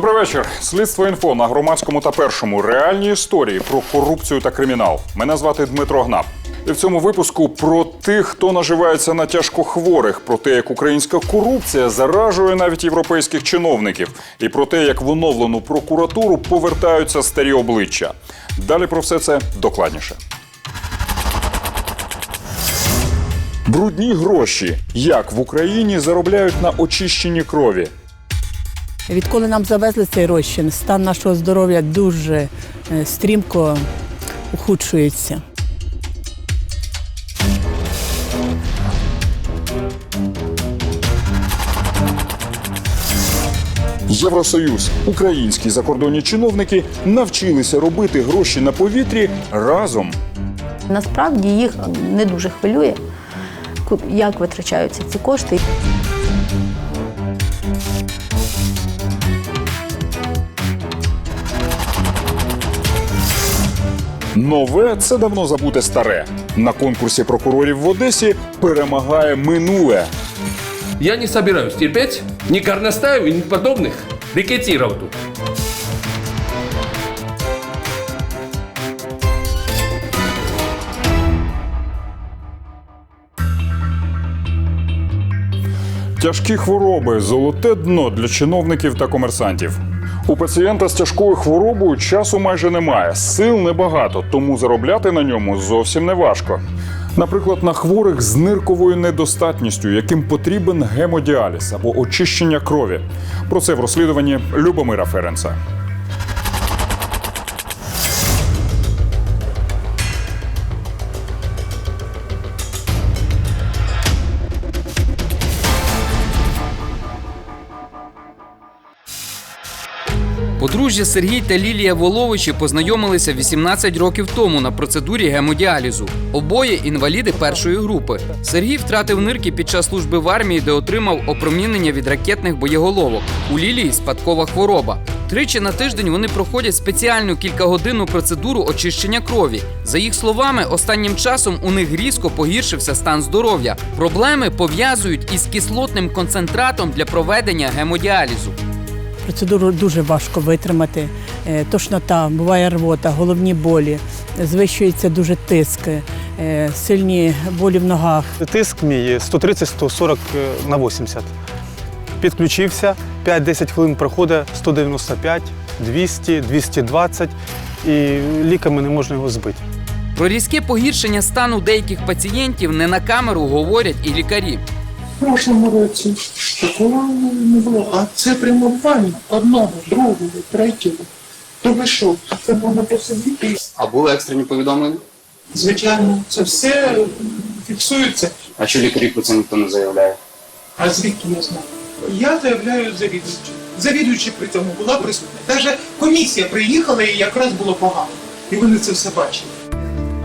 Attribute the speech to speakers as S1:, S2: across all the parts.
S1: Добрий вечір. Слідство інфо на громадському та першому. Реальні історії про корупцію та кримінал. Мене звати Дмитро Гнап. І в цьому випуску про тих, хто наживається на тяжкохворих, про те, як українська корупція заражує навіть європейських чиновників, і про те, як в оновлену прокуратуру повертаються старі обличчя. Далі про все це докладніше. Брудні гроші. Як в Україні заробляють на очищенні крові?
S2: Відколи нам завезли цей розчин, стан нашого здоров'я дуже е, стрімко ухудшується.
S1: Євросоюз, українські закордонні чиновники навчилися робити гроші на повітрі разом.
S3: Насправді їх не дуже хвилює, як витрачаються ці кошти.
S1: Нове це давно забуте старе. На конкурсі прокурорів в Одесі перемагає минуле.
S4: Я не собираюсь терпеть ни Горностаева, ни подобных рекетиров тут.
S1: Тяжкі хвороби золоте дно для чиновників та комерсантів. У пацієнта з тяжкою хворобою часу майже немає, сил небагато, тому заробляти на ньому зовсім не важко. Наприклад, на хворих з нирковою недостатністю, яким потрібен гемодіаліз або очищення крові. Про це в розслідуванні Любомира Ференца.
S5: Подружжя Сергій та Лілія Воловичі познайомилися 18 років тому на процедурі гемодіалізу. Обоє інваліди першої групи. Сергій втратив нирки під час служби в армії, де отримав опромінення від ракетних боєголовок. У Лілії спадкова хвороба. Тричі на тиждень вони проходять спеціальну кількагодинну процедуру очищення крові. За їх словами, останнім часом у них різко погіршився стан здоров'я. Проблеми пов'язують із кислотним концентратом для проведення гемодіалізу.
S2: Процедуру дуже важко витримати. Е, Тошнота, буває рвота, головні болі, звищується дуже тиск, е, сильні болі в ногах.
S6: Тиск мій 130-140 на 80. Підключився, 5-10 хвилин проходить 195, 200, 220 і ліками не можна його збити.
S5: Про різке погіршення стану деяких пацієнтів не на камеру говорять і лікарі.
S7: В прошлому році такого не було. А це прямування одного, другого, третього. То ви що? Це можна посидіти.
S8: А були екстрені повідомлення?
S7: Звичайно, це все фіксується.
S8: А що лікарі про це ніхто не заявляє?
S7: А звідки я знаю? Я заявляю завідувачі. Завідуючи при цьому була присутня. Навіть комісія приїхала і якраз було погано. І вони це все бачили.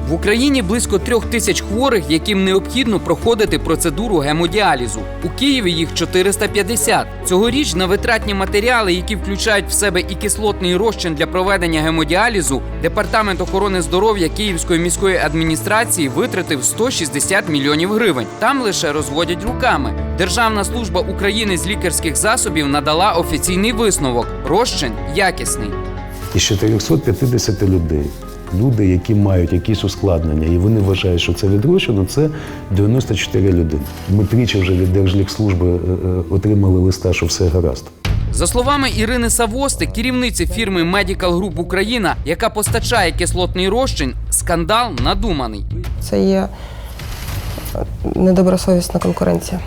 S5: В Україні близько трьох тисяч хворих, яким необхідно проходити процедуру гемодіалізу. У Києві їх 450. Цьогоріч на витратні матеріали, які включають в себе і кислотний розчин для проведення гемодіалізу, департамент охорони здоров'я Київської міської адміністрації витратив 160 мільйонів гривень. Там лише розводять руками. Державна служба України з лікарських засобів надала офіційний висновок: розчин якісний.
S9: із 450 людей. Люди, які мають якісь ускладнення, і вони вважають, що це відрощено, це 94 людини. Ми тричі вже від Держлікслужби е, е, отримали листа, що все гаразд.
S5: За словами Ірини Савости, керівниці фірми Medical Group Україна, яка постачає кислотний розчин, скандал надуманий.
S10: Це є е, недобросовісна конкуренція.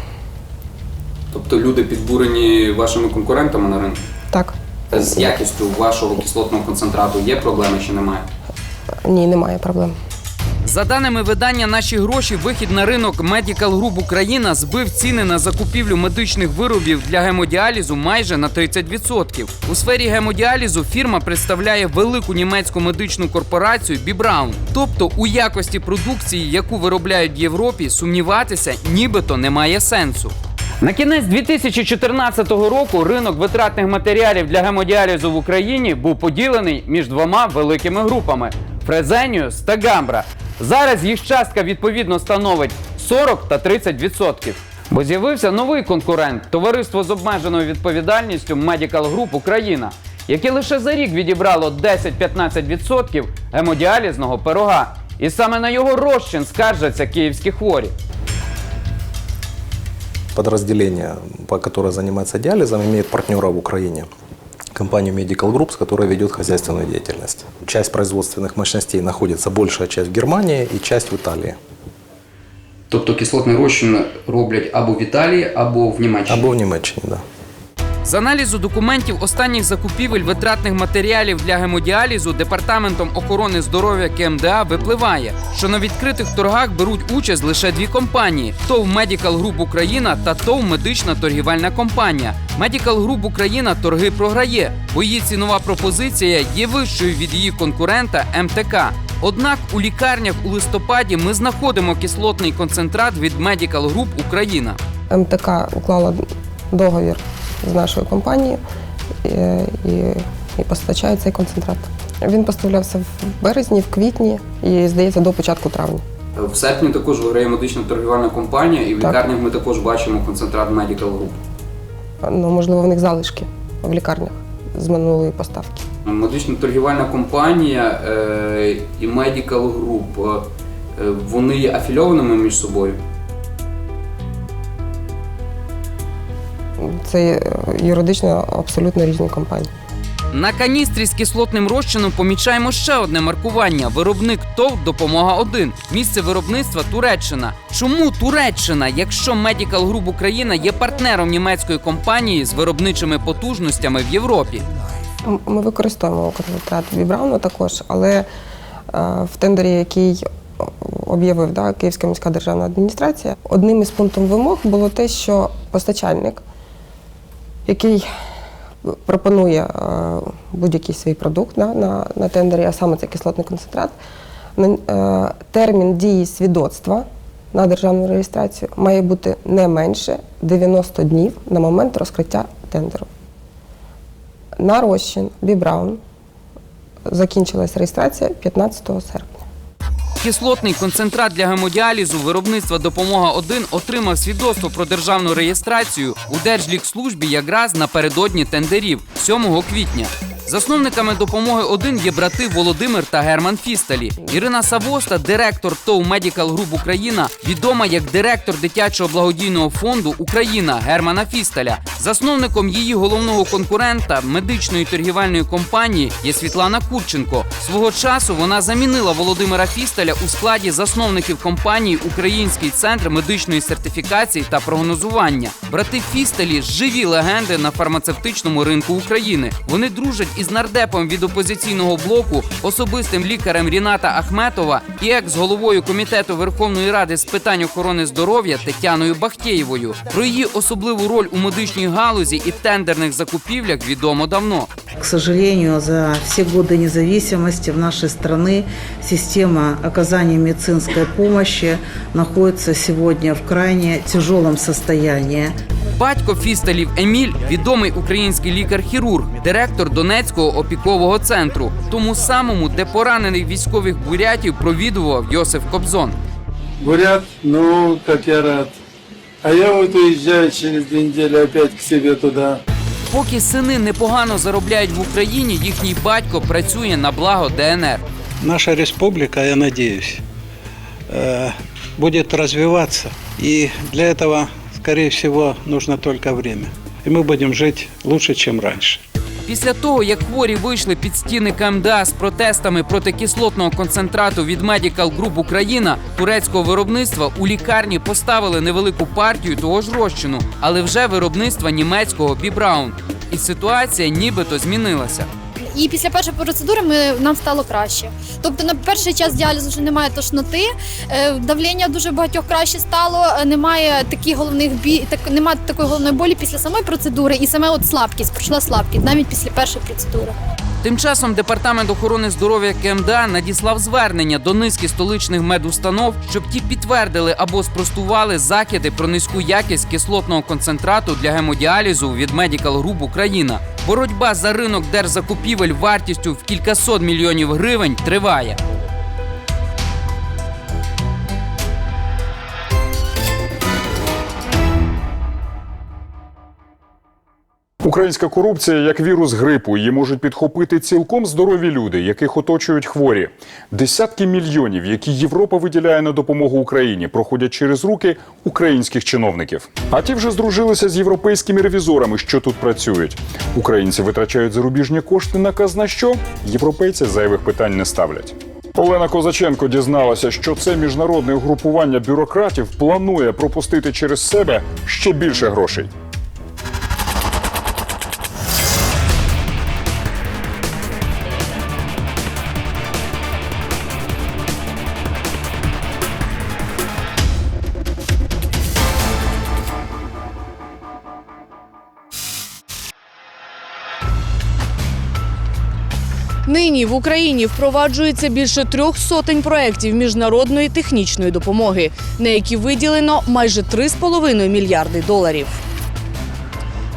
S5: Тобто люди підбурені вашими конкурентами на ринку.
S10: Так,
S5: З якістю вашого кислотного концентрату є проблеми чи немає?
S10: Ні, немає проблем.
S5: За даними видання Наші гроші, вихід на ринок Medical Group Україна збив ціни на закупівлю медичних виробів для гемодіалізу майже на 30%. У сфері гемодіалізу фірма представляє велику німецьку медичну корпорацію Бібраун. Тобто у якості продукції, яку виробляють в Європі, сумніватися нібито немає сенсу. На кінець 2014 року ринок витратних матеріалів для гемодіалізу в Україні був поділений між двома великими групами Фрезеніус та Гамбра. Зараз їх частка відповідно становить 40 та 30 відсотків. Бо з'явився новий конкурент товариство з обмеженою відповідальністю Medical Group Україна, яке лише за рік відібрало 10-15% гемодіалізного пирога. І саме на його розчин скаржаться київські хворі.
S11: Подразделение, по которое занимается диализом, имеет партнера в Украине. Компанию Medical Group, с которой ведет хозяйственную деятельность. Часть производственных мощностей находится, большая часть в Германии и часть в Италии.
S8: Тобто кислотний розчин роблять або в Італії, або в Німеччині.
S11: Або в Немеччине, да.
S5: З аналізу документів останніх закупівель витратних матеріалів для гемодіалізу департаментом охорони здоров'я КМДА випливає, що на відкритих торгах беруть участь лише дві компанії: ТОВ Medical Group Україна та ТОВ Медична торгівельна компанія. Medical Group Україна торги програє, бо її цінова пропозиція є вищою від її конкурента МТК. Однак у лікарнях у листопаді ми знаходимо кислотний концентрат від Medical Group Україна.
S10: МТК уклала договір з нашою компанією е, і, і постачає цей концентрат. Він поставлявся в березні, в квітні і, здається, до початку травня.
S5: В серпні також виграє медична торгівельна компанія, і в
S10: Так.
S5: лікарнях ми також бачимо концентрат Medical Group.
S10: Ну, можливо, в них залишки в лікарнях з минулої поставки.
S5: Медична торгівельна компанія е, і Medical Group, е, вони є афільованими між собою.
S10: Це е, юридично абсолютно різні компанії.
S5: На каністрі з кислотним розчином помічаємо ще одне маркування: виробник ТОВ Допомога 1 Місце виробництва Туреччина. Чому Туреччина, якщо Medical Group Україна є партнером німецької компанії з виробничими потужностями в Європі?
S10: Ми використовуємо концентрат Вібрауна також, але е, в тендері, який об'явив да, Київська міська державна адміністрація, одним із пунктів вимог було те, що постачальник, який пропонує е, будь-який свій продукт да, на, на тендері, а саме це кислотний концентрат, е, термін дії свідоцтва на державну реєстрацію має бути не менше 90 днів на момент розкриття тендеру. На розчин Бібраун закінчилась реєстрація 15 серпня.
S5: Кислотний концентрат для гемодіалізу виробництва Допомога 1 отримав свідоцтво про державну реєстрацію у Держлікслужбі якраз напередодні тендерів 7 квітня. Засновниками допомоги 1 є брати Володимир та Герман Фісталі. Ірина Савоста, директор ТОВ Medical Group Україна, відома як директор дитячого благодійного фонду Україна Германа Фісталя. Засновником її головного конкурента медичної торгівельної компанії є Світлана Курченко. Свого часу вона замінила Володимира Фісталя у складі засновників компанії Український центр медичної сертифікації та прогнозування. Брати Фісталі живі легенди на фармацевтичному ринку України. Вони дружать із нардепом від опозиційного блоку, особистим лікарем Ріната Ахметова і екс-головою комітету Верховної Ради з питань охорони здоров'я Тетяною Бахтєєвою. Про її особливу роль у медичній галузі і тендерних закупівлях відомо давно.
S12: К сожалению, за все годы независимости в нашей страны система оказания медицинской помощи находится сегодня в крайне тяжелом состоянии.
S5: Батько Фісталів Еміль відомий український лікар-хірург, директор Донецького опікового центру, тому самому, де поранених військових бурятів провідував Йосиф Кобзон.
S13: Бурят, ну, как я рад. А я вот уезжаю через две недели опять к себе туда.
S5: Поки сини непогано заробляють в Україні, їхній батько працює на благо ДНР.
S14: Наша республика, я надеюсь, э, будет развиваться. И для этого, скорее всего, нужно только время. И мы будем жить лучше, чем раньше.
S5: Після того, як хворі вийшли під стіни КМДА з протестами проти кислотного концентрату від Medical Group Україна турецького виробництва у лікарні поставили невелику партію того ж розчину, але вже виробництва німецького Бібраун. І ситуація нібито змінилася.
S15: І після першої процедури ми, нам стало краще. Тобто на перший час діалізу вже немає тошноти, е, давлення дуже багатьох краще стало, е, немає таких головних бі... так, немає такої головної болі після самої процедури, і саме от слабкість, пройшла слабкість навіть після першої процедури.
S5: Тим часом департамент охорони здоров'я КМДА надіслав звернення до низки столичних медустанов, щоб ті підтвердили або спростували закиди про низьку якість кислотного концентрату для гемодіалізу від Medical Group Україна. Боротьба за ринок держзакупівель вартістю в кількасот мільйонів гривень триває.
S1: Українська корупція як вірус грипу. Її можуть підхопити цілком здорові люди, яких оточують хворі. Десятки мільйонів, які Європа виділяє на допомогу Україні, проходять через руки українських чиновників. А ті вже здружилися з європейськими ревізорами, що тут працюють. Українці витрачають зарубіжні кошти на казна що європейці зайвих питань не ставлять. Олена Козаченко дізналася, що це міжнародне угрупування бюрократів планує пропустити через себе ще більше грошей.
S16: Нині в Україні впроваджується більше трьох сотень проєктів міжнародної технічної допомоги, на які виділено майже 3,5 мільярди доларів.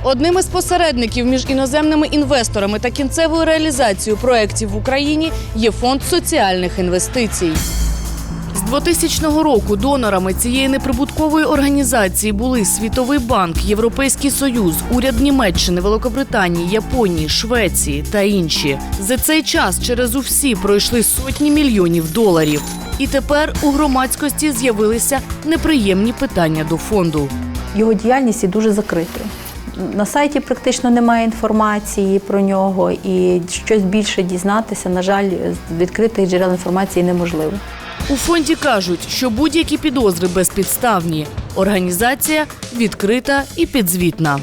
S16: Одним із посередників між іноземними інвесторами та кінцевою реалізацією проєктів в Україні є фонд соціальних інвестицій. З 2000 року донорами цієї неприбуткової організації були Світовий банк, Європейський Союз, уряд Німеччини, Великобританії, Японії, Швеції та інші. За цей час через усі пройшли сотні мільйонів доларів. І тепер у громадськості з'явилися неприємні питання до фонду.
S3: Його діяльність є дуже закритою. На сайті практично немає інформації про нього, і щось більше дізнатися, на жаль, з відкритих джерел інформації неможливо.
S16: У фонді кажуть, що будь-які підозри безпідставні. Організація відкрита і підзвітна.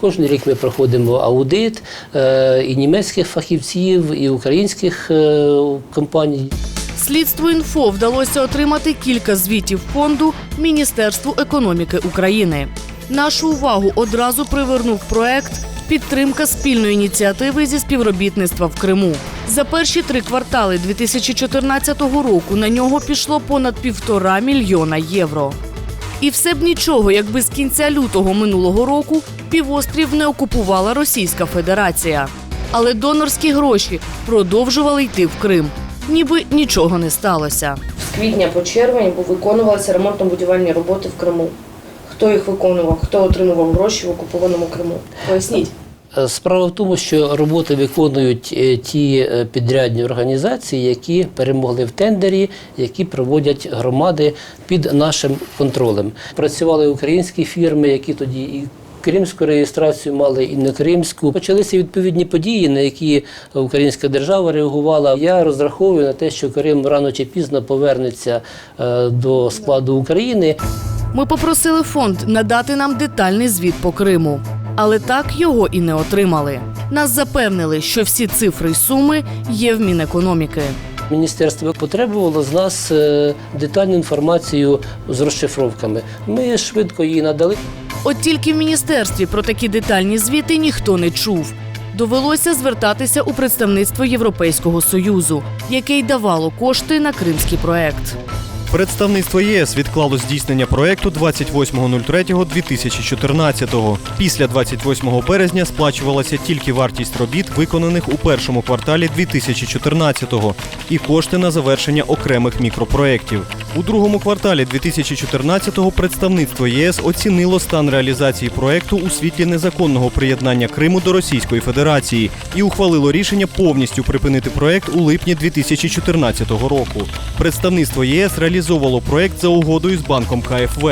S17: Кожен рік ми проходимо аудит е, і німецьких фахівців, і українських е, компаній.
S16: Слідству інфо вдалося отримати кілька звітів фонду Міністерству економіки України. Нашу увагу одразу привернув проект Підтримка спільної ініціативи зі співробітництва в Криму. За перші три квартали 2014 року на нього пішло понад півтора мільйона євро. І все б нічого, якби з кінця лютого минулого року півострів не окупувала Російська Федерація. Але донорські гроші продовжували йти в Крим, ніби нічого не сталося.
S18: З квітня по червень виконувалися ремонтно-будівельні роботи в Криму. Хто їх виконував, хто отримував гроші в окупованому Криму? Поясніть.
S17: Е, Справа в тому, що роботи виконують е, ті е, підрядні організації, які перемогли в тендері, які проводять громади під нашим контролем. Працювали українські фірми, які тоді і кримську реєстрацію мали, і не кримську. Почалися відповідні події, на які українська держава реагувала. Я розраховую на те, що Крим рано чи пізно повернеться до складу України.
S16: Ми попросили фонд надати нам детальний звіт по Криму, але так його і не отримали. Нас запевнили, що всі цифри й суми є в Мінекономіки.
S17: Міністерство потребувало з нас е, детальну інформацію з розшифровками. Ми швидко її надали.
S16: От тільки в міністерстві про такі детальні звіти ніхто не чув. Довелося звертатися у представництво Європейського союзу, яке й давало кошти на кримський проект.
S19: Представництво ЄС відклало здійснення проекту 28.03.2014. Після 28 березня сплачувалася тільки вартість робіт, виконаних у першому кварталі 2014-го, і кошти на завершення окремих мікропроєктів. У другому кварталі 2014-го представництво єС оцінило стан реалізації проекту у світлі незаконного приєднання Криму до Російської Федерації і ухвалило рішення повністю припинити проект у липні 2014 року. Представництво ЄС реалізовувало проект за угодою з банком КФВ.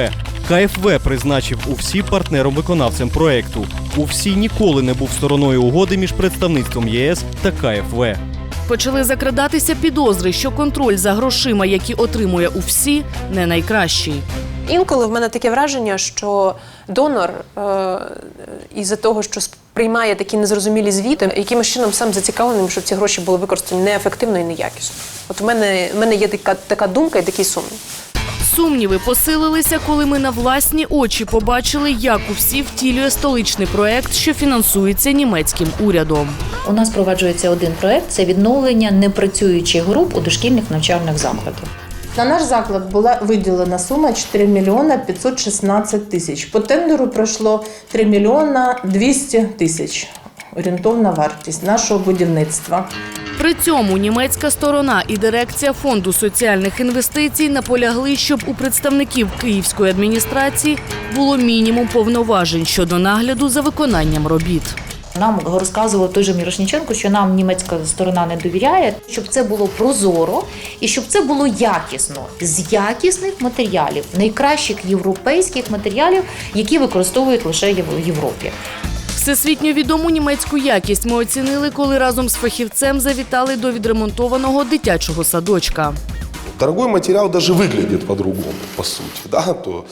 S19: КФВ призначив УФСІ партнером-виконавцем проекту. УФСІ ніколи не був стороною угоди між представництвом ЄС та КФВ.
S16: Почали закрадатися підозри, що контроль за грошима, які отримує УФСІ, не найкращий.
S20: Інколи в мене таке враження, що донор е, із-за того, що приймає такі незрозумілі звіти, якимось чином сам зацікавленим, щоб ці гроші були використані неефективно і неякісно. От у мене, в мене є така, така думка і такий сумнів.
S16: Сумніви посилилися, коли ми на власні очі побачили, як УФСІ втілює столичний проект, що фінансується німецьким урядом.
S21: У нас проваджується один проект це відновлення непрацюючих груп у дошкільних навчальних закладах.
S22: На наш заклад була виділена сума 4 мільйона 516 тисяч. По тендеру пройшло 3 мільйона 200 тисяч. Орієнтовна вартість нашого будівництва.
S16: При цьому німецька сторона і дирекція фонду соціальних інвестицій наполягли, щоб у представників київської адміністрації було мінімум повноважень щодо нагляду за виконанням робіт.
S21: Нам розказував той же Мірошніченко, що нам німецька сторона не довіряє, щоб це було прозоро і щоб це було якісно з якісних матеріалів, найкращих європейських матеріалів, які використовують лише в Європі.
S16: Всесвітньо відому німецьку якість ми оцінили, коли разом з фахівцем завітали до відремонтованого дитячого садочка.
S23: Дорогой материал даже выглядит по-другому, по сути, да, то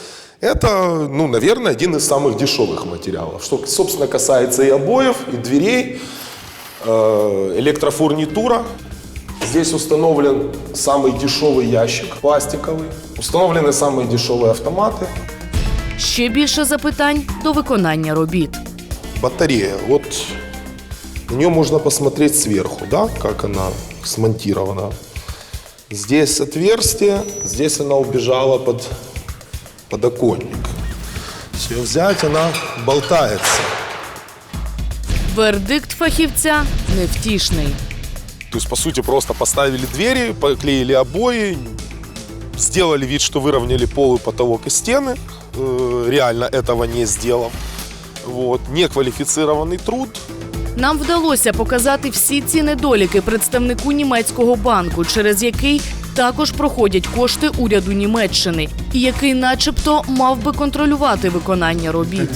S23: это, ну, наверное, один из самых дешевых материалов. Что, собственно, касается и обоев, и дверей, э, электрофурнитура. Здесь установлен самый дешевый ящик пластиковый, установлены самые дешевые автоматы.
S16: Ще більше запитань до виконання робіт.
S23: Батарея, вот на нее можно посмотреть сверху, да, как она смонтирована. Здесь отверстие, здесь она убежала под подоконник. Если ее взять, она болтается.
S16: Вердикт фахівця невтішний.
S23: То есть, по сути, просто поставили двери, поклеили обои, сделали вид, что выровняли пол и потолок и стены, э, реально этого не сделав. Вот. Неквалифицированный труд,
S16: Нам вдалося показати всі ці недоліки представнику німецького банку, через який також проходять кошти уряду Німеччини, і який, начебто, мав би контролювати виконання робіт.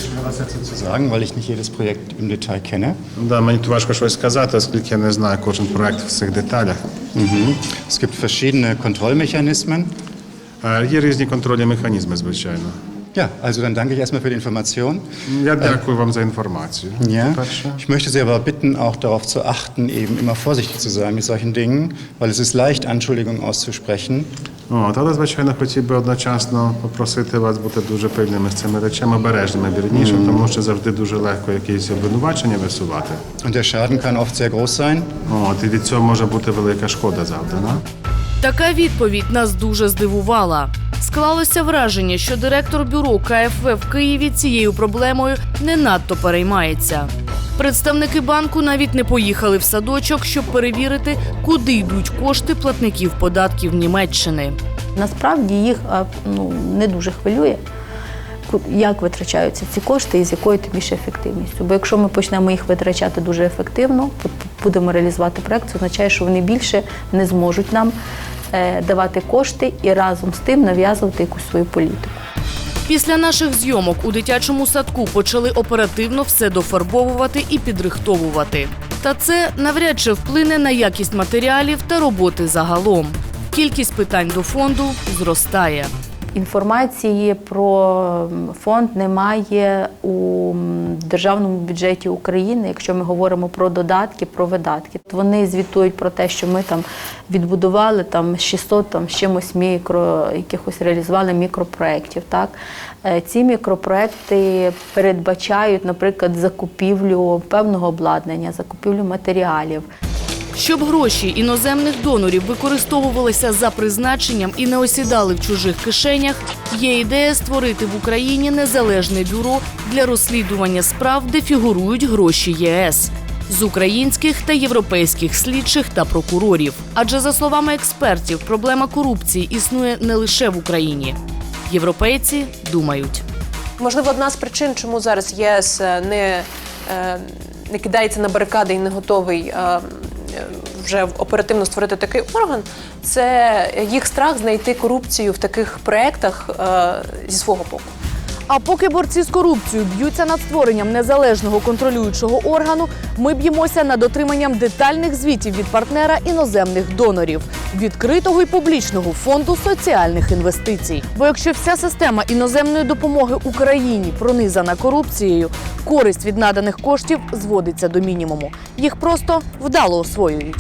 S24: Да, мені тут важко щось сказати, оскільки я не знаю кожен проект в цих деталях. Е, Є різні контрольні механізми, звичайно.
S25: Ja, also dann danke ich erstmal für die Information.
S24: Я дякую вам за інформацію.
S25: Ja. Ich möchte Sie aber bitten, auch darauf zu achten, eben immer vorsichtig zu sein mit solchen Dingen, weil es ist leicht, Anschuldigungen auszusprechen.
S24: От, але, звичайно, хотів би одночасно попросити вас бути дуже пильними з цими речами, обережними вірніше, тому що завжди дуже легко якісь обвинувачення висувати.
S25: Und der Schaden kann oft sehr groß sein.
S24: От, і від цього може бути велика шкода завдана.
S16: Така відповідь нас дуже здивувала. Склалося враження, що директор бюро КФВ в Києві цією проблемою не надто переймається. Представники банку навіть не поїхали в садочок, щоб перевірити, куди йдуть кошти платників податків Німеччини.
S3: Насправді їх ну, не дуже хвилює, як витрачаються ці кошти і з якою тим більше ефективністю. Бо якщо ми почнемо їх витрачати дуже ефективно, будемо реалізувати проект, це означає, що вони більше не зможуть нам давати кошти і разом з тим нав'язувати якусь свою політику.
S16: Після наших зйомок у дитячому садку почали оперативно все дофарбовувати і підрихтовувати. Та це навряд чи вплине на якість матеріалів та роботи загалом. Кількість питань до фонду зростає.
S3: Інформації про фонд немає у державному бюджеті України, якщо ми говоримо про додатки, про видатки. Вони звітують про те, що ми там відбудували там 600 там з чимось мікро, якихось реалізували мікропроєктів. Так Е, ці мікропроекти передбачають, наприклад, закупівлю певного обладнання, закупівлю матеріалів.
S16: Щоб гроші іноземних донорів використовувалися за призначенням і не осідали в чужих кишенях, є ідея створити в Україні незалежне бюро для розслідування справ, де фігурують гроші ЄС. З українських та європейських слідчих та прокурорів. Адже за словами експертів, проблема корупції існує не лише в Україні. Європейці думають.
S20: Можливо, одна з причин, чому зараз ЄС е, не, е, не кидається на барикади і не готовий е, вже оперативно створити такий орган, це їх страх знайти корупцію в таких проєктах е, зі свого боку.
S16: А поки борці з корупцією б'ються над створенням незалежного контролюючого органу, ми б'ємося над отриманням детальних звітів від партнера іноземних донорів, відкритого і публічного фонду соціальних інвестицій. Бо якщо вся система іноземної допомоги Україні пронизана корупцією, користь від наданих коштів зводиться до мінімуму. Їх просто вдало освоюють.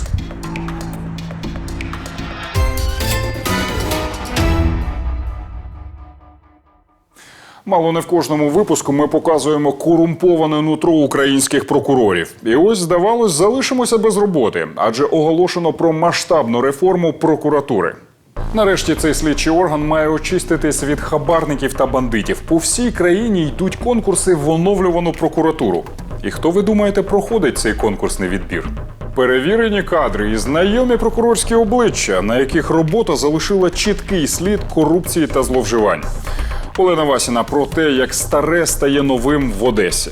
S1: Мало не в кожному випуску ми показуємо корумповане нутро українських прокурорів. І ось, здавалось, залишимося без роботи, адже оголошено про масштабну реформу прокуратури. Нарешті цей слідчий орган має очиститись від хабарників та бандитів. По всій країні йдуть конкурси в оновлювану прокуратуру. І хто ви думаєте проходить цей конкурсний відбір? Перевірені кадри і знайомі прокурорські обличчя, на яких робота залишила чіткий слід корупції та зловживань. Олена Васіна про те, як старе стає новим в Одесі.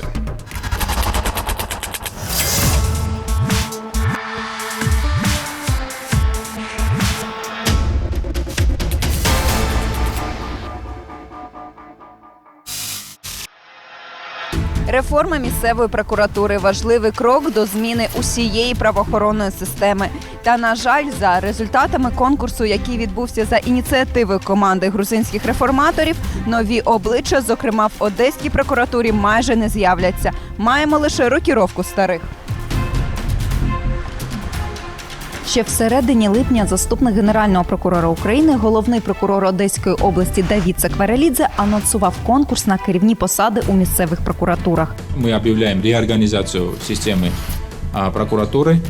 S26: Реформа місцевої прокуратури важливий крок до зміни усієї правоохоронної системи. Та на жаль, за результатами конкурсу, який відбувся за ініціативи команди грузинських реформаторів, нові обличчя, зокрема в одеській прокуратурі, майже не з'являться. Маємо лише рокіровку старих. Ще всередині липня заступник генерального прокурора України, головний прокурор Одеської області Давід Сакварелідзе анонсував конкурс на керівні посади у місцевих прокуратурах.
S27: Мы объявляем реорганизацию системы а, прокуратуры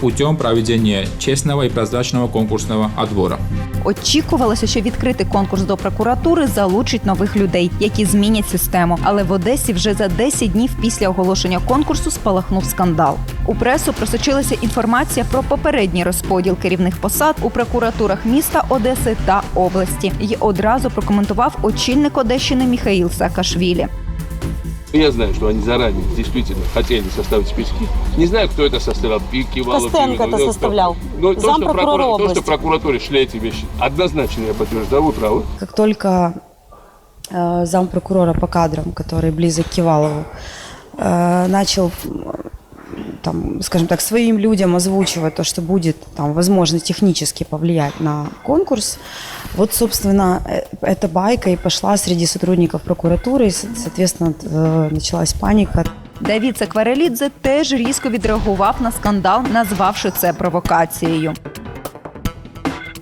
S27: путем проведения честного и прозрачного конкурсного отбора.
S26: Очікувалося, що відкритий конкурс до прокуратури залучить нових людей, які змінять систему. Але в Одесі вже за 10 днів після оголошення конкурсу спалахнув скандал. У пресу просочилася інформація про попередній розподіл керівних посад у прокуратурах міста Одеси та області. І одразу прокоментував очільник Одещини Міхаїл Саакашвілі.
S28: Я знаю, что они заранее действительно хотели составить списки. Не знаю, кто это составлял. Пи- Кивалов,
S29: Костенко это
S28: ну, кто.
S29: составлял.
S28: Но то, что, прокура- то, что прокуратуре шли эти вещи, однозначно я подтверждаю, вы правы.
S29: Как только э, зампрокурора по кадрам, который близок к Кивалову, э, начал там, скажем так, своим людям озвучивать то, что будет там, возможно технически повлиять на конкурс, вот, собственно, э, эта байка и пошла среди сотрудников прокуратуры, и, со- соответственно, э, началась паника.
S26: Давід Сакварелідзе теж різко відреагував на скандал, назвавши це провокацією.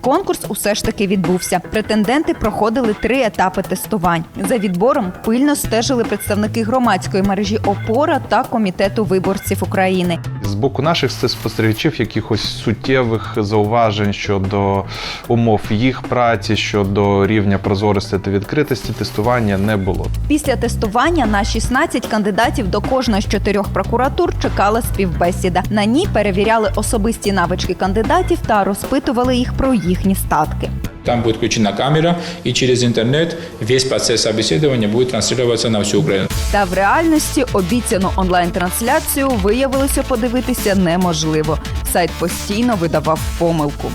S26: Конкурс усе ж таки відбувся. Претенденти проходили три етапи тестувань. За відбором пильно стежили представники громадської мережі Опора та комітету виборців України.
S30: З боку наших спостерігачів якихось суттєвих зауважень щодо умов їх праці, щодо рівня прозорості та відкритості тестування не було.
S26: Після тестування на 16 кандидатів до кожної з чотирьох прокуратур чекала співбесіда. На ній перевіряли особисті навички кандидатів та розпитували їх про їхні статки.
S27: Там будет включена камера, и через интернет весь процесс собеседования будет транслироваться на всю Украину.
S26: Та в реальності обіцяну онлайн-трансляцію виявилося подивитися неможливо. Сайт постійно видавав помилку.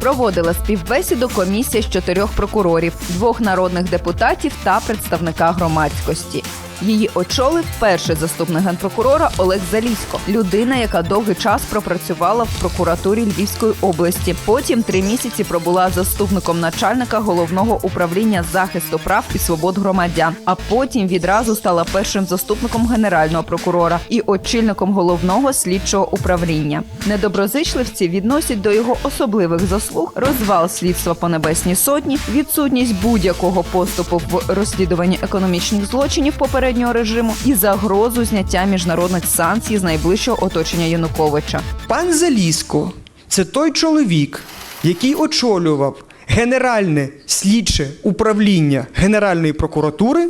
S26: Проводила співбесіду комісія з чотирьох прокурорів, двох народних депутатів та представника громадськості. Її очолив перший заступник генпрокурора Олег Залісько, людина, яка довгий час пропрацювала в прокуратурі Львівської області. Потім три місяці пробула заступником начальника головного управління захисту прав і свобод громадян. А потім відразу стала першим заступником генерального прокурора і очільником головного слідчого управління. Недоброзичливці відносять до його особливих заслуг розвал слідства по небесній сотні, відсутність будь-якого поступу в розслідуванні економічних злочинів попереднього режиму і загрозу зняття міжнародних санкцій з найближчого оточення Януковича.
S31: Пан Заліско це той чоловік, який очолював Генеральне слідче управління Генеральної прокуратури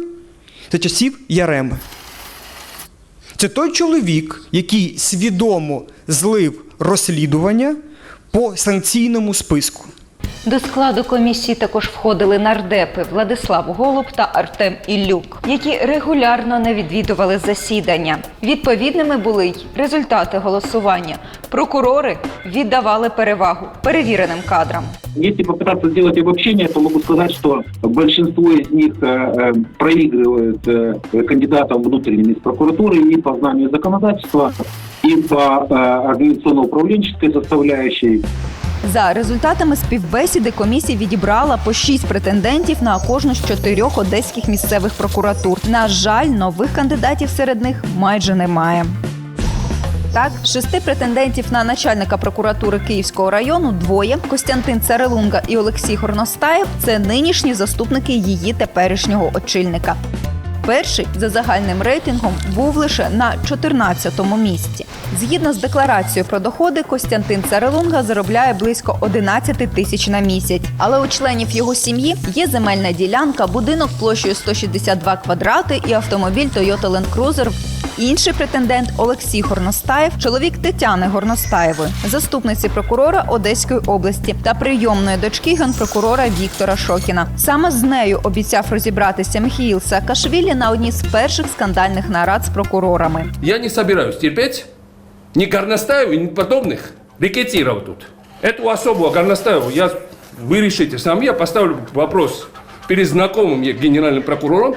S31: за часів Яреми. Це той чоловік, який свідомо злив розслідування по санкційному списку.
S26: До складу комісії також входили нардепи Владислав Голуб та Артем Іллюк, які регулярно не відвідували засідання. Відповідними були й результати голосування. Прокурори віддавали перевагу перевіреним кадрам.
S32: Если попытаться сделать обобщение, то могу сказать, что большинство из них э, э, проигрывают э, кандидатам внутренним из прокуратуры и по знанию законодательства, и по э, организационно-управленческой составляющей.
S26: За результатами співбесіди комісія відібрала по шість претендентів на кожну з чотирьох одеських місцевих прокуратур. На жаль, нових кандидатів серед них майже немає. Так, шести претендентів на начальника прокуратури Київського району двоє Костянтин Царелунга і Олексій Горностаєв це нинішні заступники її теперішнього очільника. Перший за загальним рейтингом був лише на 14-му місці. Згідно з декларацією про доходи, Костянтин Царелунга заробляє близько 11 тисяч на місяць. Але у членів його сім'ї є земельна ділянка, будинок площею 162 квадрати і автомобіль Toyota Land Cruiser. Інший претендент Олексій Горностаєв, чоловік Тетяни Горностаєвої, заступниці прокурора Одеської області та прийомної дочки генпрокурора Віктора Шокіна. Саме з нею обіцяв розібратися Михаїл Саакашвілі на одній з перших скандальних нарад з прокурорами.
S28: Я не собираюсь терпеть ни Горностаеву, ни подобных рекетиров тут. Эту особу Горностаеву я, вы решите сам, я поставлю вопрос перед знакомым я генеральным прокурором,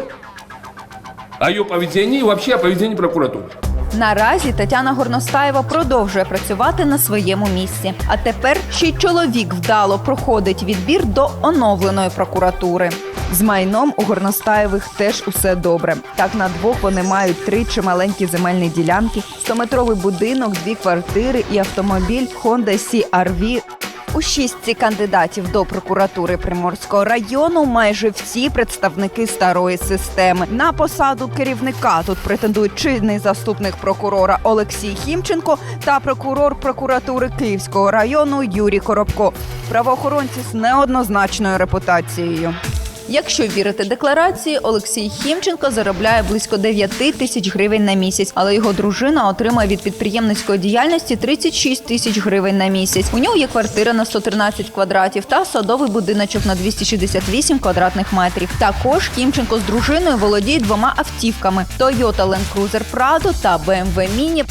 S28: о ее поведении и вообще о поведении прокуратуры.
S26: Наразі Тетяна Горностаєва продовжує працювати на своєму місці. А тепер ще й чоловік вдало проходить відбір до оновленої прокуратури. З майном у Горностаєвих теж усе добре. Так на двох вони мають три чималенькі земельні ділянки, 100-метровий будинок, дві квартири і автомобіль Honda CR-V у шістці кандидатів до прокуратури Приморського району майже всі представники старої системи. На посаду керівника тут претендують чинний заступник прокурора Олексій Хімченко та прокурор прокуратури Київського району Юрій Коробко. Правоохоронці з неоднозначною репутацією. Якщо вірити декларації, Олексій Хімченко заробляє близько 9 тисяч гривень на місяць, але його дружина отримує від підприємницької діяльності 36 тисяч гривень на місяць. У нього є квартира на 113 квадратів та садовий будиночок на 268 квадратних метрів. Також Хімченко з дружиною володіє двома автівками: Toyota Land Cruiser Prado та BMW Mini.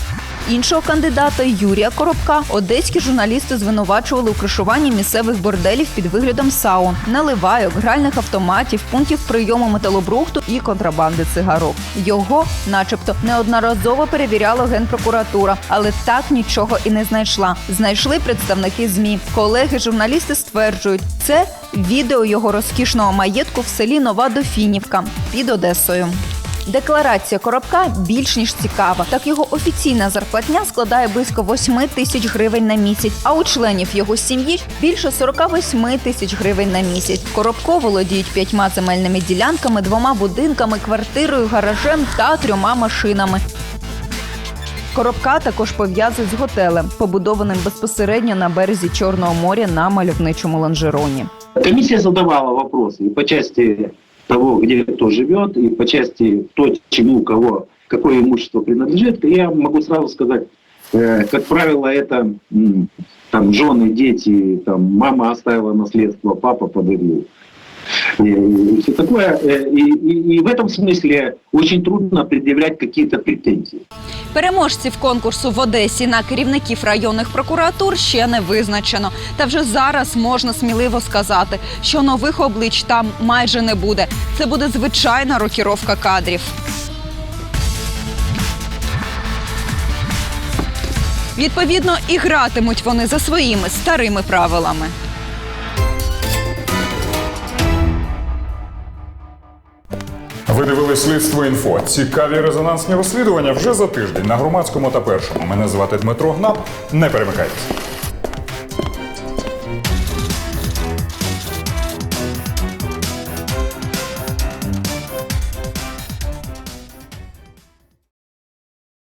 S26: Іншого кандидата Юрія Коробка одеські журналісти звинувачували у кришуванні місцевих борделів під виглядом саун, наливайок, гральних автоматів, пунктів прийому металобрухту і контрабанди цигарок. Його, начебто, неодноразово перевіряла генпрокуратура, але так нічого і не знайшла. Знайшли представники змі. Колеги журналісти стверджують, це відео його розкішного маєтку в селі Нова Дофінівка під Одесою. Декларація коробка більш ніж цікава. Так його офіційна зарплатня складає близько 8 тисяч гривень на місяць, а у членів його сім'ї більше 48 тисяч гривень на місяць. Коробко володіють п'ятьма земельними ділянками, двома будинками, квартирою, гаражем та трьома машинами. Коробка також пов'язують з готелем, побудованим безпосередньо на березі Чорного моря на мальовничому ланжероні.
S32: Комиссия задавала и по части того, где кто живет, и по части то, чему, кого, какое имущество принадлежит. Я могу сразу сказать, э, как правило, это там жены, дети, там мама оставила наследство, папа подарил. И, и все такое. Э, И, и- и в этом смысле очень трудно предъявлять какие-то претензии.
S26: Переможців конкурсу в Одесі на керівників районних прокуратур ще не визначено. Та вже зараз можна сміливо сказати, що нових облич там майже не буде. Це буде звичайна рокіровка кадрів. Відповідно, і гратимуть вони за своїми старими правилами.
S1: Ви дивились слідство інфо. Цікаві резонансні розслідування вже за тиждень на громадському та першому. Мене звати Дмитро Гнап. Не перемикайтеся.